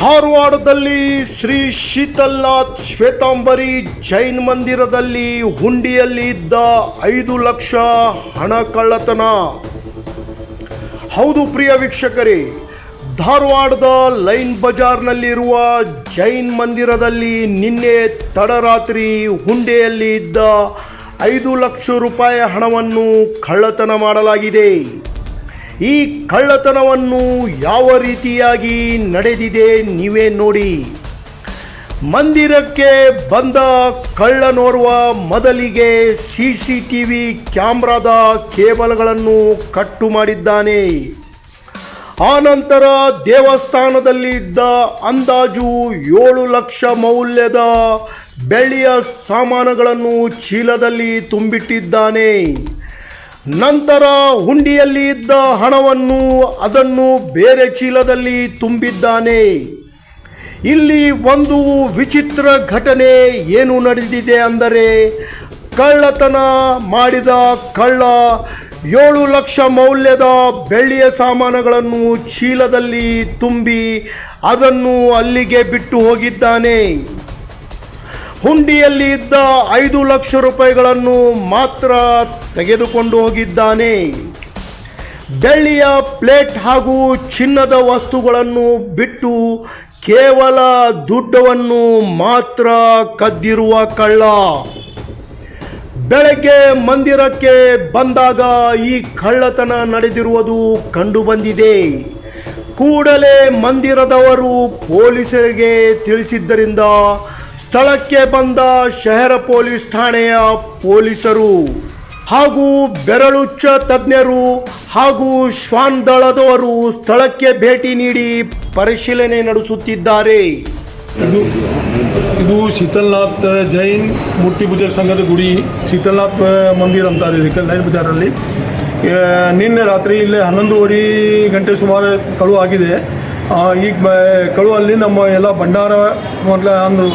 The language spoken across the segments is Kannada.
ಧಾರವಾಡದಲ್ಲಿ ಶ್ರೀ ಶೀತಲ್ನಾಥ್ ಶ್ವೇತಾಂಬರಿ ಜೈನ್ ಮಂದಿರದಲ್ಲಿ ಹುಂಡಿಯಲ್ಲಿ ಇದ್ದ ಐದು ಲಕ್ಷ ಹಣ ಕಳ್ಳತನ. ಹೌದು ಪ್ರಿಯ ವೀಕ್ಷಕರೇ, ಧಾರವಾಡದ ಲೈನ್ ಬಜಾರ್ನಲ್ಲಿರುವ ಜೈನ್ ಮಂದಿರದಲ್ಲಿ ನಿನ್ನೆ ತಡರಾತ್ರಿ ಹುಂಡೆಯಲ್ಲಿ ಇದ್ದ ಐದು ಲಕ್ಷ ರೂಪಾಯಿ ಹಣವನ್ನು ಕಳ್ಳತನ ಮಾಡಲಾಗಿದೆ. ಈ ಕಳ್ಳತನವನ್ನು ಯಾವ ರೀತಿಯಾಗಿ ನಡೆದಿದೆ ನೀವೇ ನೋಡಿ. ಮಂದಿರಕ್ಕೆ ಬಂದ ಕಳ್ಳನೋರ್ವ ಮೊದಲಿಗೆ ಸಿ ಸಿ ಟಿ ವಿ ಕ್ಯಾಮ್ರಾದ ಕೇಬಲ್ಗಳನ್ನು ಕಟ್ಟು ಮಾಡಿದ್ದಾನೆ. ಆನಂತರ ದೇವಸ್ಥಾನದಲ್ಲಿ ಇದ್ದ ಅಂದಾಜು ಏಳು ಲಕ್ಷ ಮೌಲ್ಯದ ಬೆಳ್ಳಿಯ ಸಾಮಾನುಗಳನ್ನು ಚೀಲದಲ್ಲಿ ತುಂಬಿಟ್ಟಿದ್ದಾನೆ. ನಂತರ ಹುಂಡಿಯಲ್ಲಿ ಇದ್ದ ಹಣವನ್ನು ಅದನ್ನು ಬೇರೆ ಚೀಲದಲ್ಲಿ ತುಂಬಿದ್ದಾನೆ. ಇಲ್ಲಿ ಒಂದು ವಿಚಿತ್ರ ಘಟನೆ ಏನು ನಡೆದಿದೆ ಅಂದರೆ, ಕಳ್ಳತನ ಮಾಡಿದ ಕಳ್ಳ ಏಳು ಲಕ್ಷ ಮೌಲ್ಯದ ಬೆಳ್ಳಿಯ ಸಾಮಾನುಗಳನ್ನು ಚೀಲದಲ್ಲಿ ತುಂಬಿ ಅದನ್ನು ಅಲ್ಲಿಗೆ ಬಿಟ್ಟು ಹೋಗಿದ್ದಾನೆ. ಹುಂಡಿಯಲ್ಲಿ ಇದ್ದ ಐದು ಲಕ್ಷ ರೂಪಾಯಿಗಳನ್ನು ಮಾತ್ರ ತೆಗೆದುಕೊಂಡು ಹೋಗಿದ್ದಾನೆ. ಬೆಳ್ಳಿಯ ಪ್ಲೇಟ್ ಹಾಗೂ ಚಿನ್ನದ ವಸ್ತುಗಳನ್ನು ಬಿಟ್ಟು ಕೇವಲ ದುಡ್ಡವನ್ನು ಮಾತ್ರ ಕದ್ದಿರುವ ಕಳ್ಳ. ಬೆಳಗ್ಗೆ ಮಂದಿರಕ್ಕೆ ಬಂದಾಗ ಈ ಕಳ್ಳತನ ನಡೆದಿರುವುದು ಕಂಡುಬಂದಿದೆ. ಕೂಡಲೇ ಮಂದಿರದವರು ಪೊಲೀಸರಿಗೆ ತಿಳಿಸಿದ್ದರಿಂದ ಸ್ಥಳಕ್ಕೆ ಬಂದ ಶಹರ ಪೊಲೀಸ್ ಠಾಣೆಯ ಪೊಲೀಸರು ಹಾಗೂ ಬೆರಳುಚ್ಚ ತಜ್ಞರು ಹಾಗೂ ಶ್ವಾನ್ ದಳದವರು ಸ್ಥಳಕ್ಕೆ ಭೇಟಿ ನೀಡಿ ಪರಿಶೀಲನೆ ನಡೆಸುತ್ತಿದ್ದಾರೆ. ಇದು ಇದು ಶೀತಲ್ನಾಥ್ ಜೈನ್ ಮೂರ್ತಿ ಸಂಘದ ಗುಡಿ, ಶೀತಲ್ನಾಥ್ ಮಂದಿರ ಅಂತಾರೆ ಲೈನ್ ಬಜಾರಲ್ಲಿ ನಿನ್ನೆ ರಾತ್ರಿ ಇಲ್ಲೇ ಹನ್ನೊಂದುವರೆ ಗಂಟೆ ಸುಮಾರು ಕಳುವು ಆಗಿದೆ. ಈಗ ಕಳುವಲ್ಲಿ ನಮ್ಮ ಎಲ್ಲ ಭಂಡಾರ ಅಂದರು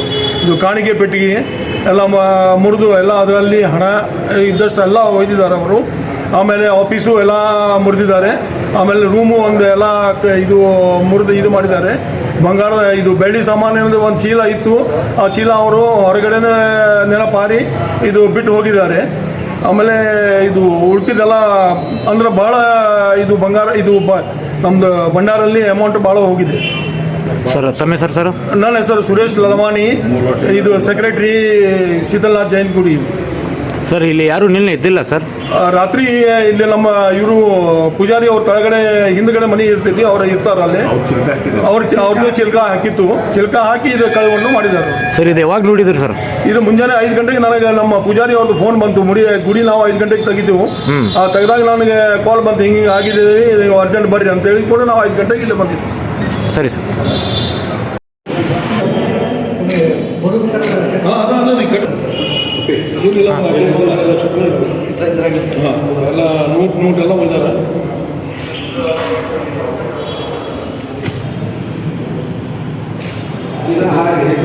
ಇದು ಕಾಣಿಕೆ ಪೆಟ್ಟಿಗೆ, ಎಲ್ಲ ಮುರಿದು ಎಲ್ಲ ಅದರಲ್ಲಿ ಹಣ ಇದ್ದಷ್ಟು ಎಲ್ಲ ಒಯ್ದಿದ್ದಾರೆ ಅವರು. ಆಮೇಲೆ ಆಫೀಸು ಎಲ್ಲ ಮುರಿದಿದ್ದಾರೆ. ಆಮೇಲೆ ರೂಮು ಒಂದು ಎಲ್ಲ ಇದು ಮುರಿದು ಇದು ಮಾಡಿದ್ದಾರೆ. ಬಂಗಾರದ ಇದು ಬೆಳ್ಳಿ ಸಾಮಾನು ಒಂದು ಚೀಲ ಇತ್ತು. ಆ ಚೀಲ ಅವರು ಹೊರಗಡೆನೇ ನೆನಪಾರಿ ಇದು ಬಿಟ್ಟು ಹೋಗಿದ್ದಾರೆ. ಆಮೇಲೆ ಇದು ಉಳ್ಕಿದ್ದೆಲ್ಲ ಅಂದ್ರೆ ಭಾಳ ಇದು ಬಂಗಾರ ಇದು ಬ ನಮ್ಮದು ಭಂಡಾರಲ್ಲಿ ಅಮೌಂಟ್ ಭಾಳ ಹೋಗಿದೆ. ಸರ್ ತಮ್ಮ ಹೆಸರು ಸರ್? ನನ್ನ ಹೆಸರು ಸುರೇಶ್ ಲಲಮಾನಿ ಇದು ಸೆಕ್ರೆಟ್ರಿ ಶೀತಲ್ನಾಥ್ ಜೈನ್ ಗುಡಿ ಸರ್ ಇಲ್ಲಿ ಯಾರು ನಿನ್ನೆ ಇದ್ದಿಲ್ಲ ಸರ್. ರಾತ್ರಿ ಇಲ್ಲಿ ನಮ್ಮ ಇವರು ಪೂಜಾರಿ ಅವ್ರ ತಳಗಡೆ ಹಿಂದ್ಗಡೆ ಮನೆ ಇರ್ತೈತಿ ಅವ್ರ ಇರ್ತಾರ ಅಲ್ಲಿ. ಅವ್ರ ಅವ್ರದ್ದು ಚಿಲ್ಕ ಹಾಕಿತ್ತು. ಚಿಲ್ಕ ಹಾಕಿ ಇದು ಕಳವನ್ನು ಮಾಡಿದ್ದಾರೆ ಸರ್ ಇದು ಯಾವಾಗ ನೋಡಿದ್ರು ಸರ್? ಇದು ಮುಂಜಾನೆ ಐದು ಗಂಟೆಗೆ ನನಗೆ ನಮ್ಮ ಪೂಜಾರಿ ಅವ್ರದ್ದು ಫೋನ್ ಬಂತು. ಮುಡಿ ಗುಡಿ ನಾವು ಐದು ಗಂಟೆಗೆ ತೆಗಿತೀವಿ. ಆ ತೆಗೆದಾಗ ನನಗೆ ಕಾಲ್ ಬಂತು. ಹಿಂಗೆ ಹಿಂಗೆ ಆಗಿದೆ ನೀವು ಅರ್ಜೆಂಟ್ ಬರ್ರಿ ಅಂತ ಹೇಳಿ ಕೂಡ ನಾವು ಐದು ಗಂಟೆಗೆ ಇಲ್ಲಿ ಬಂದಿದ್ವಿ. ಸರಿ ಸರ್. ಎಲ್ಲ ನೋಟ್ ನೋಟ್ ಎಲ್ಲ ಹೋಯ್ದಾರ ಇದನ್ನ ಹಾಗೆ.